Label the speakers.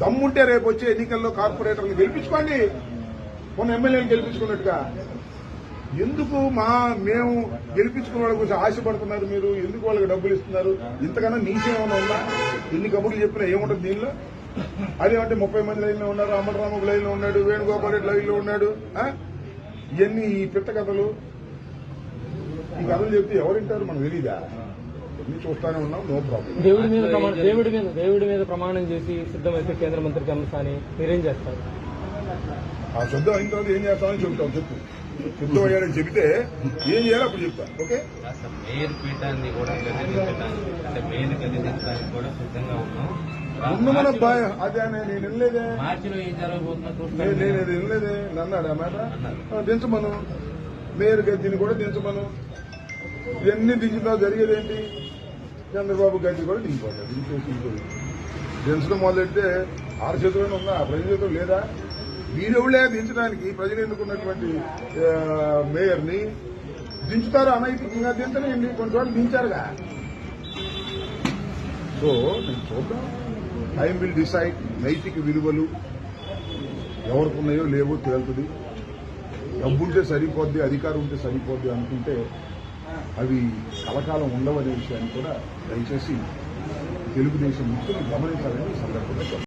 Speaker 1: దమ్ముంటే రేపు వచ్చే ఎన్నికల్లో కార్పొరేటర్ని గెలిపించుకోండి. మొన్న ఎమ్మెల్యేని గెలిపించుకున్నట్టుగా. ఎందుకు మా మేము గెలిపించుకున్న వాళ్ళ గురించి ఆశపడుతున్నారు మీరు? ఎందుకు వాళ్ళకి డబ్బులు ఇస్తున్నారు? ఇంతకన్నా నీకేమైనా ఏమైనా ఉందా? ఎన్ని కబుర్లు చెప్పినా ఏముంటుంది దీనిలో? అదేమంటే ముప్పై మంది లైన్లో ఉన్నారు అమరరాము లైన్లో ఉన్నాడు వేణుగోపాల్ రెడ్డి లైన్లో ఉన్నాడు ఇవన్నీ ఈ పిట్ట కథలు. ఈ కథలు చెప్తే ఎవరింటారు మనకు తెలీదా? చూస్తానే ఉన్నాం నో ప్రాబ్లం
Speaker 2: దేవుడి మీద ప్రమాణం దేవుడి మీద దేవుడి మీద ప్రమాణం చేసి సిద్ధమైతే కేంద్ర మంత్రికి అమ్మసాని మీరేం చేస్తారు?
Speaker 1: ఆ శుద్ధం అయిన తర్వాత ఏం చేస్తామని చెబుతాం చెప్పు. శుద్ధం అయ్యాడని చెబితే ఏం చేయాలో అప్పుడు చెప్తా ఓకే?
Speaker 3: అసలు మేయర్ పీఠాన్ని కూడా గదిదించడానికి అంటే మేయర్ గదిదించడానికి కూడా సిద్ధంగా ఉన్నాం.
Speaker 1: ముందు మన భయ అదే నేను వినలేదే.
Speaker 3: మార్చిలో ఏం జరగబోతుందో
Speaker 1: నేను
Speaker 3: చూస్తాను
Speaker 1: నేను అది వినలేదే అన్నాడు ఆ మాట. దించమను. మేయర్ గద్దెని కూడా దించమను. ఇవన్నీ దించుతా జరిగేది ఏంటి చంద్రబాబు గడ్డి కూడా దించిపోతాడు దించేసి దించడం మొదలెడితే ఆరు చేతుల్లోనే ఉందా ప్రజల చేతులు లేదా? వీరెవులే దించడానికి? ప్రజలు ఎన్నుకున్నటువంటి మేయర్ని దించుతారు? అనైతికంగా దించలేండి కొన్ని చోట్ల దించారుగా. సో నేను చూద్దాం. టైం విల్ డిసైడ్ నైతిక విలువలు ఎవరికి ఉన్నాయో లేవో తేలుతుంది. డబ్బుంటే సరిపోద్ది అధికారం ఉంటే సరిపోద్ది అనుకుంటే అవి కలకాలం ఉండవనే విషయాన్ని కూడా దయచేసి తెలుగుదేశం ముఖ్యులు గమనించాలని సందర్భంగా